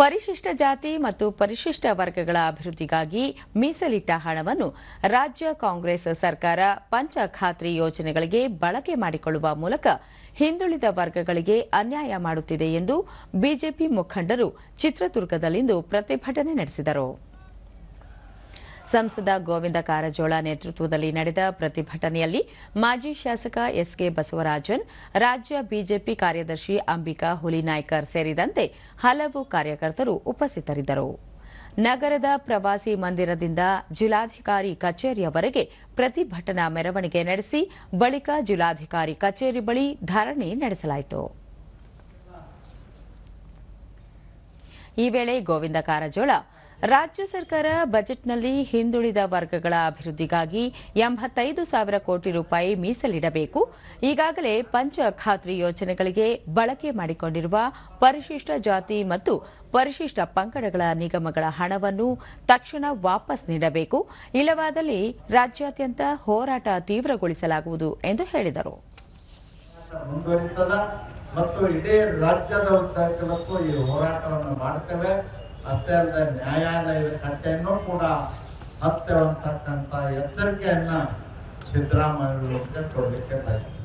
ಪರಿಶಿಷ್ಟ ಜಾತಿ ಮತ್ತು ಪರಿಶಿಷ್ಟ ವರ್ಗಗಳ ಅಭಿವೃದ್ಧಿಗಾಗಿ ಮೀಸಲಿಟ್ಟ ಹಣವನ್ನು ರಾಜ್ಯ ಕಾಂಗ್ರೆಸ್ ಸರ್ಕಾರ ಪಂಚ ಖಾತ್ರಿ ಯೋಜನೆಗಳಿಗೆ ಬಳಕೆ ಮಾಡಿಕೊಳ್ಳುವ ಮೂಲಕ ಹಿಂದುಳಿದ ವರ್ಗಗಳಿಗೆ ಅನ್ಯಾಯ ಮಾಡುತ್ತಿದೆ ಎಂದು ಬಿಜೆಪಿ ಮುಖಂಡರು ಚಿತ್ರದುರ್ಗದಲ್ಲಿಂದು ಪ್ರತಿಭಟನೆ ನಡೆಸಿದರು. ಸಂಸದ ಗೋವಿಂದ ಕಾರಜೋಳ ನೇತೃತ್ವದಲ್ಲಿ ನಡೆದ ಪ್ರತಿಭಟನೆಯಲ್ಲಿ ಮಾಜಿ ಶಾಸಕ ಎಸ್ಕೆ ಬಸವರಾಜನ್, ರಾಜ್ಯ ಬಿಜೆಪಿ ಕಾರ್ಯದರ್ಶಿ ಅಂಬಿಕಾ ಹುಲಿನಾಯ್ಕರ್ ಸೇರಿದಂತೆ ಹಲವು ಕಾರ್ಯಕರ್ತರು ಉಪಸ್ಥಿತರಿದ್ದರು. ನಗರದ ಪ್ರವಾಸಿ ಮಂದಿರದಿಂದ ಜಿಲ್ಲಾಧಿಕಾರಿ ಕಚೇರಿಯವರೆಗೆ ಪ್ರತಿಭಟನಾ ಮೆರವಣಿಗೆ ನಡೆಸಿ ಬಳಿಕ ಜಿಲ್ಲಾಧಿಕಾರಿ ಕಚೇರಿ ಬಳಿ ಧರಣಿ ನಡೆಸಲಾಯಿತು. ಈ ವೇಳೆ ಗೋವಿಂದ ಕಾರಜೋಳ ರಾಜ್ಯ ಸರ್ಕಾರ ಬಜೆಟ್ನಲ್ಲಿ ಹಿಂದುಳಿದ ವರ್ಗಗಳ ಅಭಿವೃದ್ಧಿಗಾಗಿ ಎಂಬತ್ತೈದು ಸಾವಿರ ಕೋಟಿ ರೂಪಾಯಿ ಮೀಸಲಿಡಬೇಕು. ಈಗಾಗಲೇ ಪಂಚ ಖಾತ್ರಿ ಯೋಜನೆಗಳಿಗೆ ಬಳಕೆ ಮಾಡಿಕೊಂಡಿರುವ ಪರಿಶಿಷ್ಟ ಜಾತಿ ಮತ್ತು ಪರಿಶಿಷ್ಟ ಪಂಗಡಗಳ ನಿಗಮಗಳ ಹಣವನ್ನು ತಕ್ಷಣ ವಾಪಸ್ ನೀಡಬೇಕು. ಇಲ್ಲವಾದಲ್ಲಿ ರಾಜ್ಯಾದ್ಯಂತ ಹೋರಾಟ ತೀವ್ರಗೊಳಿಸಲಾಗುವುದು ಎಂದು ಹೇಳಿದರು. ಮತ್ತು ಇಡೀ ರಾಜ್ಯದ ಉದ್ದಕ್ಕೂ ಈ ಹೋರಾಟವನ್ನು ಮಾಡ್ತೇವೆ. ಅಷ್ಟೇ ಅಲ್ಲದೆ ನ್ಯಾಯಾಲಯದ ಕಟ್ಟೆಯನ್ನು ಕೂಡ ಹತ್ತೇವಂತಕ್ಕಂಥ ಎಚ್ಚರಿಕೆಯನ್ನ ಸಿದ್ದರಾಮಯ್ಯ ಕೊಡಲಿಕ್ಕೆ ಬಯಸ್ತೇವೆ